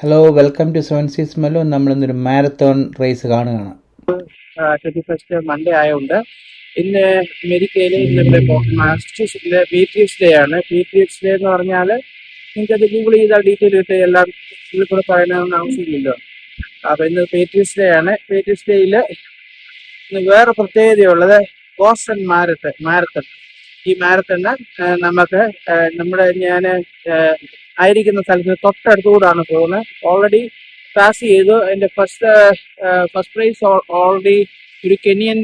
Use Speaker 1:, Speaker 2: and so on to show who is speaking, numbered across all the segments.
Speaker 1: Hello welcome to seven seas mellow നമ്മളിന്നൊരു marathon race കാണുകയാണ്.
Speaker 2: Twenty first Monday ആയതുകൊണ്ട് ഇന്ന് അമേരിക്കയിൽ ഇന്ന് ടി പീട്രിയറ്റ്സ് ഡേ ആണ്. പീട്രിയറ്റ്സ് ഡേ എന്ന് പറഞ്ഞാൽ നിങ്ങൾക്ക് അത് ഗൂഗിൾ ചെയ്താൽ ഡീറ്റെയിൽ കിട്ടുക എല്ലാം ഇതിൽ കൂടെ പറയണമെന്ന് ആവശ്യമില്ലല്ലോ. അപ്പൊ ഇന്ന് പേട്രിയറ്റ്സ് ഡേ ആണ്. പേട്രിയറ്റ്സ് ഡേയിൽ വേറെ പ്രത്യേകതയുള്ളത് ബോസ്റ്റൺ മാരത്തൺ മാരത്തൺ ഈ മാരത്തണ് നമുക്ക് നമ്മുടെ ഞാൻ ആയിരിക്കുന്ന സ്ഥലത്തിന് തൊട്ടടുത്തുകൂടാണ് പോകുന്നത്. ഓൾറെഡി പാസ് ചെയ്തു. എന്റെ ഫസ്റ്റ് ഫസ്റ്റ് പ്രൈസ് ഓൾറെഡി ഒരു കെനിയൻ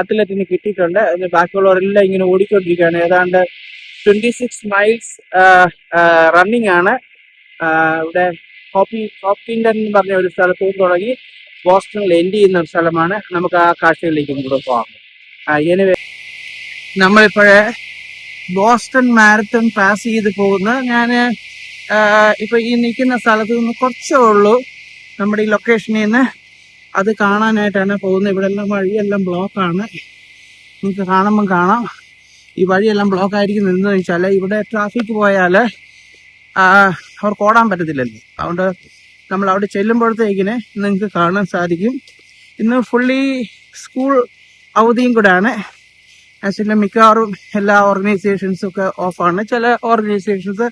Speaker 2: അത്ലറ്റിന് കിട്ടിയിട്ടുണ്ട്. ബാക്കിയുള്ളവരെല്ലാം ഇങ്ങനെ ഓടിക്കൊണ്ടിരിക്കുകയാണ്. ഏതാണ്ട് ട്വന്റി സിക്സ് മൈൽസ് റണ്ണിങ് ആണ്. ഇവിടെ ഹോപ്പി ഹോപ്പിൻഡൻ എന്ന് പറഞ്ഞ ഒരു സ്ഥലത്ത് തുടങ്ങി ബോസ്റ്റണിൽ എൻഡ് ചെയ്യുന്ന ഒരു സ്ഥലമാണ്. നമുക്ക് ആ കാഴ്ചകളിലേക്ക് കൂടെ പോകാം. എനിവേ നമ്മളിപ്പോഴേ ബോസ്റ്റൺ മാരത്തൺ പാസ് ചെയ്ത് പോകുന്ന ഞാൻ ഇപ്പൊ ഈ നിൽക്കുന്ന സ്ഥലത്ത് നിന്ന് കുറച്ചേ ഉള്ളൂ. നമ്മുടെ ഈ ലൊക്കേഷനിൽ നിന്ന് അത് കാണാനായിട്ടാണ് പോകുന്നത്. ഇവിടെ എല്ലാം വഴിയെല്ലാം ബ്ലോക്കാണ്. നിങ്ങൾക്ക് കാണുമ്പം കാണാം. ഈ വഴിയെല്ലാം ബ്ലോക്ക് ആയിരിക്കും എന്ന് വെച്ചാൽ ഇവിടെ ട്രാഫിക് പോയാൽ അവർക്ക് ഓടാൻ പറ്റത്തില്ലല്ലോ. അതുകൊണ്ട് നമ്മൾ അവിടെ ചെല്ലുമ്പോഴത്തേക്കിന് നിങ്ങൾക്ക് കാണാൻ സാധിക്കും. ഇന്ന് ഫുള്ളി സ്കൂൾ അവധിയും കൂടെയാണ് ആക്ച്വലി മിക്കവാറും എല്ലാ ഓർഗനൈസേഷൻസും ഒക്കെ ഓഫാണ് ചില ഓർഗനൈസേഷൻസ്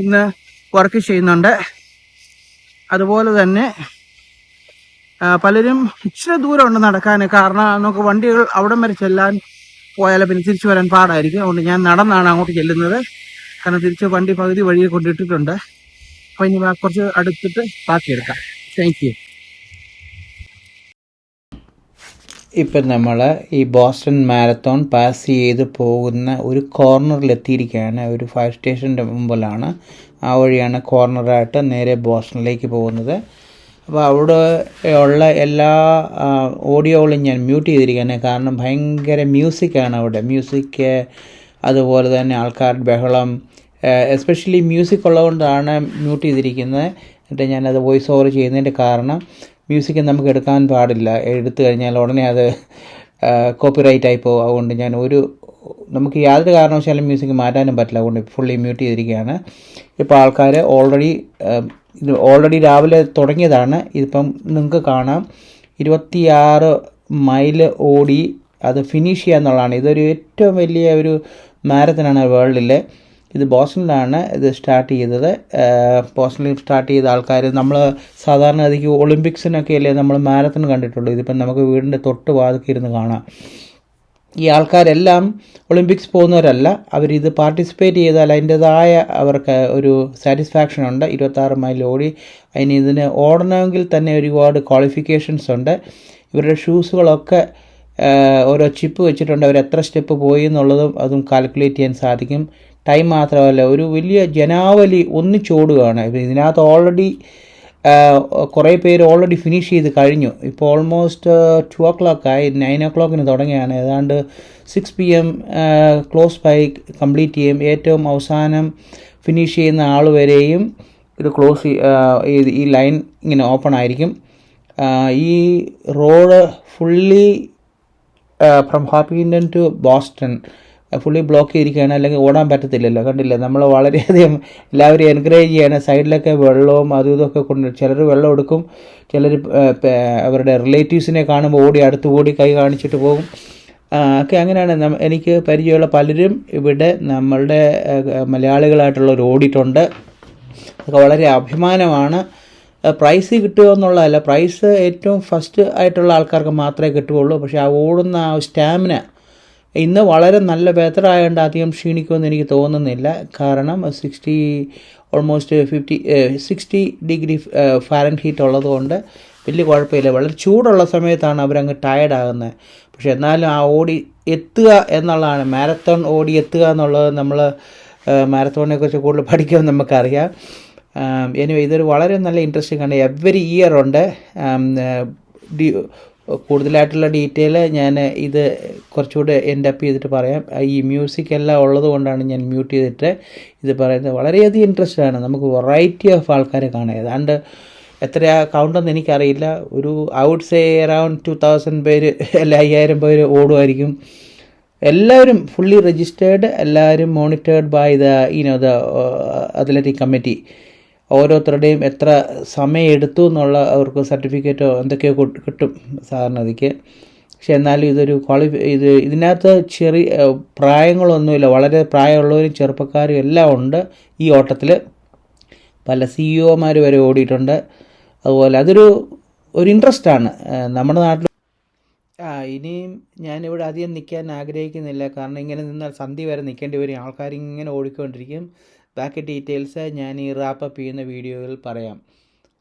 Speaker 2: ഇന്ന് വർക്ക് ചെയ്യുന്നുണ്ട്. അതുപോലെ തന്നെ പലരും ഇച്ചിരി ഉണ്ട് നടക്കാൻ കാരണം നമുക്ക് വണ്ടികൾ അവിടം വരെ ചെല്ലാൻ പോയാൽ പിന്നെ തിരിച്ചു വരാൻ പാടായിരിക്കും. അതുകൊണ്ട് ഞാൻ നടന്നാണ് അങ്ങോട്ട് ചെല്ലുന്നത്. കാരണം തിരിച്ച് വണ്ടി പകുതി വഴിയെ കൊണ്ടിട്ടിട്ടുണ്ട്. അപ്പോൾ ഇനി കുറച്ച് അടുത്തിട്ട് ബാക്കിയെടുക്കാം താങ്ക് യു
Speaker 1: ഇപ്പം നമ്മൾ ഈ ബോസ്റ്റൺ മാരത്തോൺ പാസ് ചെയ്ത് പോകുന്ന ഒരു കോർണറിൽ എത്തിയിരിക്കുകയാണ് ഒരു ഫയർ സ്റ്റേഷന്റെ മുമ്പിലാണ്. ആ വഴിയാണ് കോർണറായിട്ട് നേരെ ബോസ്റ്റണിലേക്ക് പോകുന്നത്. അപ്പോൾ അവിടെ ഉള്ള എല്ലാ ഓഡിയോകളും ഞാൻ മ്യൂട്ട് ചെയ്തിരിക്കുകയാണ്. കാരണം ഭയങ്കര മ്യൂസിക്കാണ് അവിടെ. മ്യൂസിക് അതുപോലെ തന്നെ ആൾക്കാർ ബഹളം എസ്പെഷ്യലി മ്യൂസിക് ഉള്ളതുകൊണ്ടാണ് മ്യൂട്ട് ചെയ്തിരിക്കുന്നത്. എന്നിട്ട് ഞാനത് വോയിസ് ഓവർ ചെയ്യുന്നതിന്റെ കാരണം മ്യൂസിക് നമുക്ക് എടുക്കാൻ പാടില്ല. എടുത്തു കഴിഞ്ഞാൽ ഉടനെ അത് കോപ്പിറൈറ്റ് ആയി പോകും. അതുകൊണ്ട് ഞാൻ ഒരു നമുക്ക് യാതൊരു കാരണവശാലും മ്യൂസിക് മാറ്റാനും പറ്റില്ല. അതുകൊണ്ട് ഫുള്ളി മ്യൂട്ട് ചെയ്തിരിക്കുകയാണ്. ഇപ്പോൾ ആൾക്കാർ ഓൾറെഡി ഇത് ഓൾറെഡി രാവിലെ തുടങ്ങിയതാണ്. ഇതിപ്പം നിങ്ങൾക്ക് കാണാം. ഇരുപത്തിയാറ് മൈൽ ഓടി അത് ഫിനിഷ് ചെയ്യുക എന്നുള്ളതാണ്. ഇതൊരു ഏറ്റവും വലിയ ഒരു മാരത്തനാണ് വേൾഡിലെ. ഇത് ബോസ്റ്റണിലാണ് ഇത് സ്റ്റാർട്ട് ചെയ്തത്. ബോസ്റ്റണിൽ സ്റ്റാർട്ട് ചെയ്ത ആൾക്കാർ നമ്മൾ സാധാരണ അധികം ഒളിമ്പിക്സിനൊക്കെ അല്ലേ നമ്മൾ മാരത്തൺ കണ്ടിട്ടുള്ളൂ. ഇതിപ്പം നമുക്ക് വീടിന്റെ തൊട്ട് വാതിക്കെ ഇരുന്ന് കാണാം. ഈ ആൾക്കാരെല്ലാം ഒളിമ്പിക്സ് പോകുന്നവരല്ല. അവരിത് പാർട്ടിസിപ്പേറ്റ് ചെയ്താൽ അതിന്റെതായ അവർക്ക് ഒരു സാറ്റിസ്ഫാക്ഷൻ ഉണ്ട്. ഇരുപത്താറ് മൈൽ ഓടി. അതിന് ഇതിന് ഓടണമെങ്കിൽ തന്നെ ഒരുപാട് ക്വാളിഫിക്കേഷൻസ് ഉണ്ട്. ഇവരുടെ ഷൂസുകളൊക്കെ ഓരോ ചിപ്പ് വെച്ചിട്ടുണ്ട്. അവർ എത്ര സ്റ്റെപ്പ് പോയി എന്നുള്ളതും അതും കാൽക്കുലേറ്റ് ചെയ്യാൻ സാധിക്കും. ടൈം മാത്രമല്ല ഒരു വലിയ ജനാവലി ഒന്നിച്ചോടുകയാണ് ഇതിനകത്ത് ഓൾറെഡി കുറേ പേര് ഓൾറെഡി ഫിനിഷ് ചെയ്ത് കഴിഞ്ഞു. ഇപ്പോൾ ഓൾമോസ്റ്റ് ടു ഒ ക്ലോക്കായി നയൻ ഒ ക്ലോക്കിന് തുടങ്ങിയാണ് ഏതാണ്ട് six P M close by complete ചെയ്യും. ഏറ്റവും അവസാനം ഫിനിഷ് ചെയ്യുന്ന ആൾ വരെയും ഇത് ക്ലോസ് ഈ ലൈൻ ഇങ്ങനെ ഓപ്പൺ ആയിരിക്കും. ഈ road fully from Hopkinton to Boston fully block ചെയ്തിരിക്കുകയാണ്. അല്ലെങ്കിൽ ഓടാൻ പറ്റത്തില്ലല്ലോ. കണ്ടില്ല? നമ്മൾ വളരെയധികം എല്ലാവരും എൻകറേജ് ചെയ്യാണ്. സൈഡിലൊക്കെ വെള്ളവും അതും ഇതൊക്കെ കൊണ്ട് ചിലർ വെള്ളം എടുക്കും. ചിലർ അവരുടെ റിലേറ്റീവ്സിനെ കാണുമ്പോൾ ഓടി അടുത്ത് ഓടി കൈ കാണിച്ചിട്ട് പോകും. ഒക്കെ അങ്ങനെയാണ് എനിക്ക് പരിചയമുള്ള പലരും ഇവിടെ നമ്മളുടെ മലയാളികളായിട്ടുള്ളവർ ഓടിയിട്ടുണ്ട്. അതൊക്കെ വളരെ അഭിമാനമാണ്. പ്രൈസ് കിട്ടുക എന്നുള്ളതല്ല. പ്രൈസ് ഏറ്റവും ഫസ്റ്റ് ആയിട്ടുള്ള ആൾക്കാർക്ക് മാത്രമേ കിട്ടുകയുള്ളൂ. പക്ഷേ ആ ഓടുന്ന ആ സ്റ്റാമിന ഇന്ന് വളരെ നല്ല ബെറ്റർ ആയതുകൊണ്ട് അധികം ക്ഷീണിക്കുമെന്ന് എനിക്ക് തോന്നുന്നില്ല. കാരണം sixty almost fifty sixty degree Fahrenheit ഉള്ളതുകൊണ്ട് വലിയ കുഴപ്പമില്ല. വളരെ ചൂടുള്ള സമയത്താണ് അവരങ്ങ് ടയർഡ് ആകുന്നത് പക്ഷെ എന്നാലും ആ ഓടി എത്തുക എന്നുള്ളതാണ്. മാരത്തോൺ ഓടി എത്തുക എന്നുള്ളത് നമ്മൾ മാരത്തോണിനെക്കുറിച്ച് കൂടുതൽ പഠിക്കുമെന്ന് നമുക്കറിയാം. എനിവേ ഇതൊരു വളരെ നല്ല ഇൻട്രസ്റ്റിംഗ് ആണ്. എവറി ഇയർ ഉണ്ട്. ഏഹ്, ഡി കൂടുതലായിട്ടുള്ള ഡീറ്റെയിൽ ഞാൻ ഇത് കുറച്ചുകൂടെ എൻഡ് അപ്പ് ചെയ്തിട്ട് പറയാം. ഈ മ്യൂസിക് എല്ലാം ഉള്ളത് കൊണ്ടാണ് ഞാൻ മ്യൂട്ട് ചെയ്തിട്ട് ഇത് പറയുന്നത്. വളരെയധികം ഇൻട്രസ്റ്റ് ആണ്. നമുക്ക് വെറൈറ്റി ഓഫ് ആൾക്കാരെ കാണാം ഏതാണ്ട് എത്രയാ കൗണ്ടെന്ന് എനിക്കറിയില്ല. ഒരു out say around two thousand പേര് അല്ല അയ്യായിരം പേര് ഓടുമായിരിക്കും. എല്ലാവരും ഫുള്ളി രജിസ്റ്റേർഡ് എല്ലാവരും monitored by the you know the athletic committee ഓരോരുത്തരുടെയും എത്ര സമയം എടുത്തു എന്നുള്ള അവർക്ക് സർട്ടിഫിക്കറ്റോ എന്തൊക്കെയോ കിട്ടും സാധാരണതിക്ക് പക്ഷെ എന്നാലും ഇതൊരു ക്വാളിഫി ഇത് ഇതിനകത്ത് ചെറിയ പ്രായങ്ങളൊന്നുമില്ല. വളരെ പ്രായമുള്ളവരും ചെറുപ്പക്കാരും എല്ലാം ഉണ്ട് ഈ ഓട്ടത്തിൽ പല സി ഇഒമാർ വരെ ഓടിയിട്ടുണ്ട്. അതുപോലെ അതൊരു ഒരു ഇൻട്രസ്റ്റാണ്. നമ്മുടെ നാട്ടിൽ ആ ഇനിയും ഞാനിവിടെ അധികം നിൽക്കാൻ ആഗ്രഹിക്കുന്നില്ല. കാരണം ഇങ്ങനെ നിന്നാൽ സന്ധി വരെ നിൽക്കേണ്ടി വരും. ആൾക്കാർ ഇങ്ങനെ ഓടിക്കൊണ്ടിരിക്കും. ബാക്കി ഡീറ്റെയിൽസ് ഞാൻ ഈ റാപ്പപ്പ് ചെയ്യുന്ന വീഡിയോയിൽ പറയാം.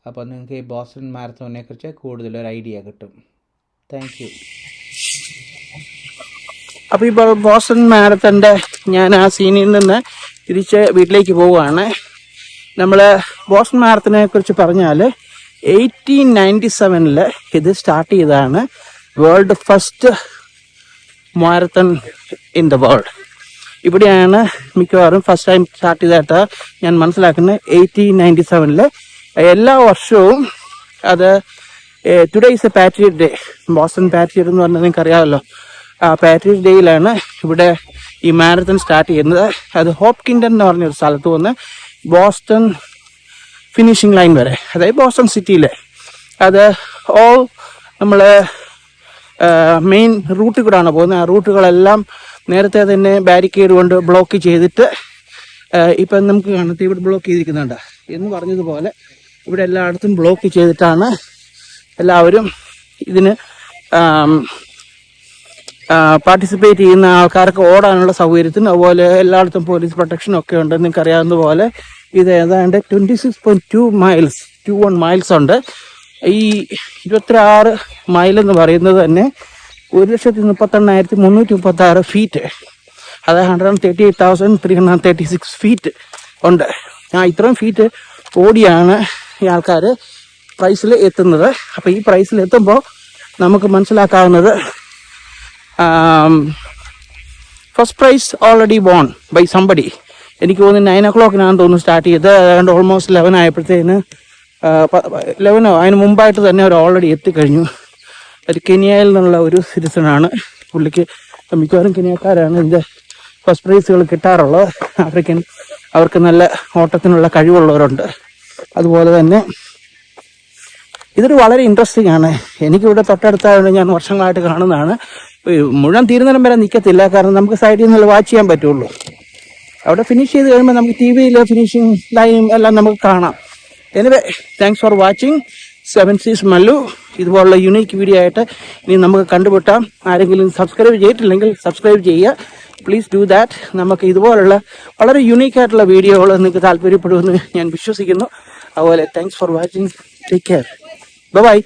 Speaker 1: അപ്പോൾ നിങ്ങൾക്ക് ഈ ബോസ്റ്റൺ മാരത്തോണിനെ കുറിച്ച് കൂടുതലൊരു ഐഡിയ കിട്ടും. താങ്ക് യു
Speaker 2: അപ്പോൾ ഈ ബോസ്റ്റൺ മാരത്തന്റെ ഞാൻ ആ സീനിൽ നിന്ന് തിരിച്ച് വീട്ടിലേക്ക് പോവുകയാണ്. നമ്മൾ ബോസ്റ്റൺ മാരത്തനെ കുറിച്ച് പറഞ്ഞാൽ എയ്റ്റീൻ നയന്റി സെവനിൽ ഇത് സ്റ്റാർട്ട് ചെയ്തതാണ് world first marathon in the world ഇവിടെയാണ് മിക്കവാറും ഫസ്റ്റ് ടൈം സ്റ്റാർട്ട് ചെയ്തതായിട്ട് ഞാൻ മനസ്സിലാക്കുന്നത് എയ്റ്റീൻ നയന്റി സെവനിൽ എല്ലാ വർഷവും അത് today is a Patriot Day Boston patriot എന്ന് പറഞ്ഞാൽ നിങ്ങൾക്ക് അറിയാമല്ലോ ആ പാട്രിയറ്റ് ഡേയിലാണ് ഇവിടെ ഈ മാരത്തൺ സ്റ്റാർട്ട് ചെയ്യുന്നത്. അത് ഹോപ്കിൻഡൻ എന്ന് പറഞ്ഞൊരു സ്ഥലത്ത് വന്ന് ബോസ്റ്റൺ ഫിനിഷിംഗ് ലൈൻ വരെ അതായത് ബോസ്റ്റൺ സിറ്റിയിൽ അത് ഓൾ നമ്മൾ മെയിൻ റൂട്ടിൽ കൂടെയാണ് പോകുന്നത്. ആ റൂട്ടുകളെല്ലാം നേരത്തെ തന്നെ ബാരിക്കേഡ് കൊണ്ട് ബ്ലോക്ക് ചെയ്തിട്ട് ഇപ്പം നമുക്ക് കാണത്തി ഇവിടെ ബ്ലോക്ക് ചെയ്തിരിക്കുന്നുണ്ട്. എന്ന് പറഞ്ഞതുപോലെ ഇവിടെ എല്ലായിടത്തും ബ്ലോക്ക് ചെയ്തിട്ടാണ് എല്ലാവരും ഇതിന് പാർട്ടിസിപ്പേറ്റ് ചെയ്യുന്ന ആൾക്കാർക്ക് ഓടാനുള്ള സൗകര്യത്തിന് അതുപോലെ എല്ലായിടത്തും പോലീസ് പ്രൊട്ടക്ഷനും ഒക്കെ ഉണ്ട്. നിങ്ങൾക്ക് അറിയാവുന്ന പോലെ ഇത് ഏതാണ്ട് twenty six point two miles to one miles ഉണ്ട്. ഈ ഇരുപത്തി ആറ് മൈൽ എന്ന് പറയുന്നത് തന്നെ ഒരു ലക്ഷത്തി മുപ്പത്തെണ്ണായിരത്തി മുന്നൂറ്റി മുപ്പത്തി ആറ് ഫീറ്റ് അതായത് hundred and thirty eight thousand three hundred and thirty six feet ഉണ്ട്. ആ ഇത്രയും ഫീറ്റ് ഓടിയാണ് ഈ ആൾക്കാർ പ്രൈസിൽ എത്തുന്നത്. അപ്പോൾ ഈ പ്രൈസിൽ എത്തുമ്പോൾ നമുക്ക് മനസ്സിലാക്കാവുന്നത് first prize already born by somebody എനിക്ക് തോന്നുന്നു നയൻ ഓ ക്ലോക്കിനാണ് തോന്നുന്നു സ്റ്റാർട്ട് ചെയ്തത്. അതുകൊണ്ട് ഓൾമോസ്റ്റ് ലെവൻ ആയപ്പോഴത്തേന് ലെവനോ അതിന് മുമ്പായിട്ട് തന്നെ അവർ ഓൾറെഡി എത്തിക്കഴിഞ്ഞു. ഒരു കെനിയയിൽ നിന്നുള്ള ഒരു സിറ്റിസണാണ് പുള്ളിക്ക് മിക്കവാറും കെനിയക്കാരാണ് ഇതിന്റെ ഫസ്റ്റ് പ്രൈസുകൾ കിട്ടാറുള്ളത്. ആഫ്രിക്കൻ അവർക്ക് നല്ല ഓട്ടത്തിനുള്ള കഴിവുള്ളവരുണ്ട്. അതുപോലെ തന്നെ ഇതൊരു വളരെ ഇൻട്രസ്റ്റിംഗ് ആണ്. എനിക്കിവിടെ തൊട്ടടുത്തായതുകൊണ്ട് ഞാൻ വർഷങ്ങളായിട്ട് കാണുന്നതാണ്. മുഴുവൻ തീരുന്നിടം വരെ നിൽക്കത്തില്ല കാരണം നമുക്ക് സൈഡിൽ നിന്നുള്ള വാച്ച് ചെയ്യാൻ പറ്റുള്ളൂ. അവിടെ ഫിനിഷ് ചെയ്ത് കഴിയുമ്പോൾ നമുക്ക് ടി വിയിൽ ഫിനിഷിംഗ് ലൈനും എല്ലാം നമുക്ക് കാണാം. Anyway thanks for watching seven seas Mallu. ഇതുപോലുള്ള യുണീക്ക് വീഡിയോ ആയിട്ട് ഇനി നമുക്ക് കണ്ടുപിട്ടാം ആരെങ്കിലും സബ്സ്ക്രൈബ് ചെയ്തിട്ടില്ലെങ്കിൽ സബ്സ്ക്രൈബ് ചെയ്യുക. പ്ലീസ് ഡു ദാറ്റ് നമുക്ക് ഇതുപോലുള്ള വളരെ യുണീക്ക് ആയിട്ടുള്ള വീഡിയോകൾ നിങ്ങൾക്ക് താല്പര്യപ്പെടുമെന്ന് ഞാൻ വിശ്വസിക്കുന്നു. അതുപോലെ thanks for watching take care bye